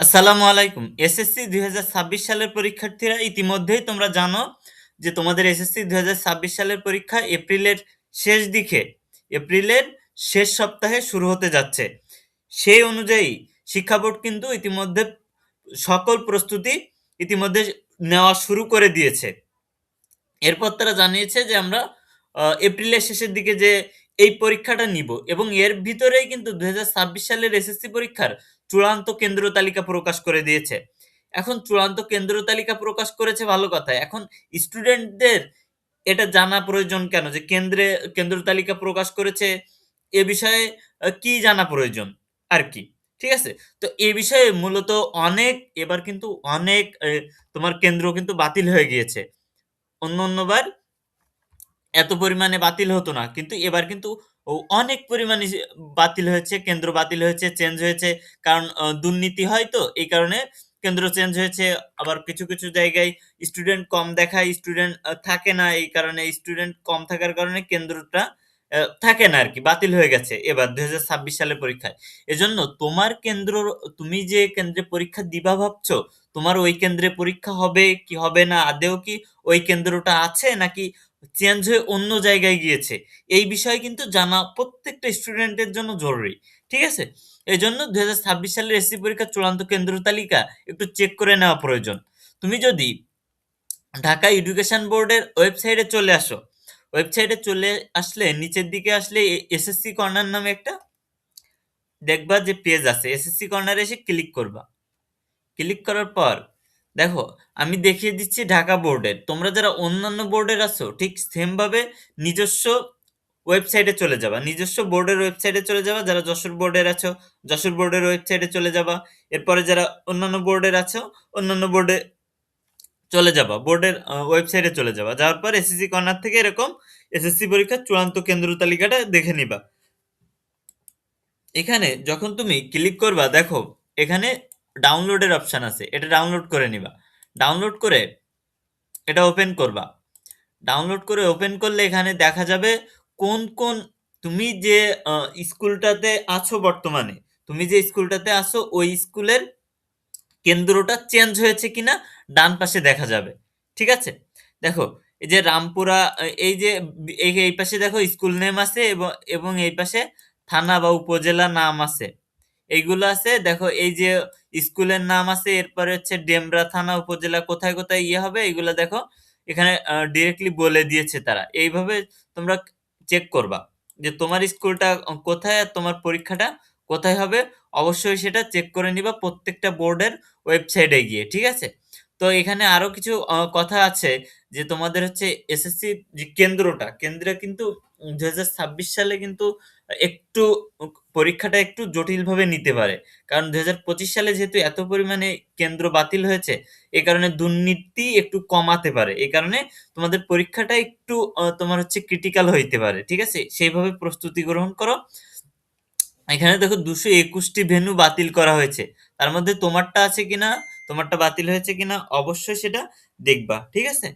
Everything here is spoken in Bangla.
আসসালামু আলাইকুম। এসএসসি দু হাজার ছাব্বিশ সালের পরীক্ষার্থীরা ইতিমধ্যেই তোমরা জানো যে তোমাদের এসএসসি দু হাজার ছাব্বিশ সালের পরীক্ষা এপ্রিলের শেষ দিকে, এপ্রিলের শেষ সপ্তাহে শুরু হতে যাচ্ছে। সেই অনুযায়ী শিক্ষা বোর্ড কিন্তু ইতিমধ্যে সকল প্রস্তুতি ইতিমধ্যে নেওয়া শুরু করে দিয়েছে। এরপর তারা জানিয়েছে যে আমরা এপ্রিলের শেষের দিকে যে এই পরীক্ষাটা নিব এবং এর ভিতরেই কিন্তু দু হাজার ছাব্বিশ সালের এসএসসি পরীক্ষার চূড়ান্ত কেন্দ্র তালিকা প্রকাশ করে দিয়েছে। এখন চূড়ান্ত কেন্দ্র তালিকা প্রকাশ করেছে ভালো কথা। এখন স্টুডেন্টদের এটা জানা প্রয়োজন কেন? যে কেন্দ্রে, কেন্দ্র তালিকা প্রকাশ করেছে, এ বিষয়ে কি জানা প্রয়োজন আর কি? ঠিক আছে? তো এ বিষয়ে মূলত অনেক, এবার কিন্তু অনেক তোমার কেন্দ্র কিন্তু বাতিল হয়ে গিয়েছে। অন্য অন্যবার এত পরিমাণে বাতিল হতো না। কিন্তু এবার কিন্তু অনেক পরিমাণে বাতিল হয়েছে, কেন্দ্র বাতিল হয়েছে চেঞ্জ হয়েছে। কারণ দুর্নীতি হয় তো, এই কারণে কেন্দ্র চেঞ্জ হয়েছে। আবার কিছু কিছু জায়গায় স্টুডেন্ট কম দেখায় স্টুডেন্ট থাকে না। এই কারণে স্টুডেন্ট কম থাকার কারণে কেন্দ্রটা থাকে না আর কি বাতিল হয়ে গেছে এবার দুই সালের পরীক্ষায়। এজন্য তোমার কেন্দ্র তুমি যে কেন্দ্রে পরীক্ষা দিবা ভাবছ তোমার ওই কেন্দ্রে পরীক্ষা হবে কি হবে না? আদেও কি ওই কেন্দ্রটা আছে নাকি চেঞ্জ হয়ে অন্য জায়গায় গিয়েছে? এই বিষয়ে কিন্তু জানা প্রত্যেকটা স্টুডেন্টের জন্য জরুরি, ঠিক আছে? এই জন্য দু হাজার ছাব্বিশ সালের এসসি পরীক্ষার চূড়ান্ত কেন্দ্র তালিকা একটু চেক করে নেওয়া প্রয়োজন। তুমি যদি ঢাকা এডুকেশন বোর্ডের ওয়েবসাইটে চলে আসো ওয়েবসাইটে চলে আসলে, নিচের দিকে আসলে এসএসসি কর্নার নামে একটা দেখবা যে পেজ আছে, এসএসসি কর্নারে এসে ক্লিক করবা। ক্লিক করার পর, দেখো, আমি দেখিয়ে দিচ্ছি ঢাকা বোর্ডের। তোমরা যারা অন্যান্য বোর্ডের আছো, ঠিক সেমভাবে নিজস্ব ওয়েবসাইটে চলে যাবা। নিজস্ব বোর্ডের ওয়েবসাইটে চলে যাবা। যারা যশোর বোর্ডের আছো, যশোর বোর্ডের ওয়েবসাইটে চলে যাবা। এরপরে যারা অন্যান্য বোর্ডের আছো, অন্যান্য বোর্ডে চলে যাবা। বোর্ডের ওয়েবসাইটে চলে যাবা। যাওয়ার পর এসএসসি কর্নার থেকে এরকম এসএসসি পরীক্ষার চূড়ান্ত কেন্দ্র তালিকাটা দেখে নিবা। এখানে যখন তুমি ক্লিক করবা, দেখো, এখানে ডাউনলোডের অপশন আছে, এটা ডাউনলোড করে নিবা। ডাউনলোড করে এটা ওপেন করবা। ডাউনলোড করে ওপেন করলে এখানে দেখা যাবে কোন কোন তুমি যে স্কুলটাতে আছো বর্তমানে, তুমি যে স্কুলটাতে আছো, ওই স্কুলের কেন্দ্রটা চেঞ্জ হয়েছে কিনা ডান পাশে দেখা যাবে, ঠিক আছে? দেখো, এই যে রামপুরা, এই যে এই পাশে দেখো স্কুল নেম আছে এবং এবং এই পাশে থানা বা উপজেলা নাম আছে। এইগুলো আছে, দেখো এই যে স্কুলের নাম আছে, এরপরে হচ্ছে ডেমরা থানা উপজেলা কোথায় কোথায় ইয়ে হবে, এগুলো দেখো। এখানে ডিরেক্টলি বলে দিয়েছে তারা। এইভাবে তোমরা চেক করবা যে তোমার স্কুলটা কোথায় আর তোমার পরীক্ষাটা কোথায় হবে। অবশ্যই সেটা চেক করে নিবা প্রত্যেকটা বোর্ডের ওয়েবসাইটে গিয়ে, ঠিক আছে? তো এখানে আরও কিছু কথা আছে যে তোমাদের হচ্ছে এসএসসি যে কেন্দ্রটা, কেন্দ্রে কিন্তু হাজার ছাব্বিশ সালে কিন্তু একটু পরীক্ষাটা একটু জটিলভাবে নিতে পারে। কারণ দুই হাজার পঁচিশ সালে যেহেতু এত পরিমাণে কেন্দ্র বাতিল হয়েছে, এ কারণে দুর্নীতি একটু কমাতে পারে। এই কারণে তোমাদের পরীক্ষাটা একটু তোমার হচ্ছে ক্রিটিক্যাল হইতে পারে, ঠিক আছে? সেইভাবে প্রস্তুতি গ্রহণ করো। এখানে দেখো দুশো একুশটি ভেন্যু বাতিল করা হয়েছে। তার মধ্যে তোমারটা আছে কিনা? তোমারটা বাতিল হয়েছে কিনা অবশ্যই সেটা দেখবা ঠিক আছে?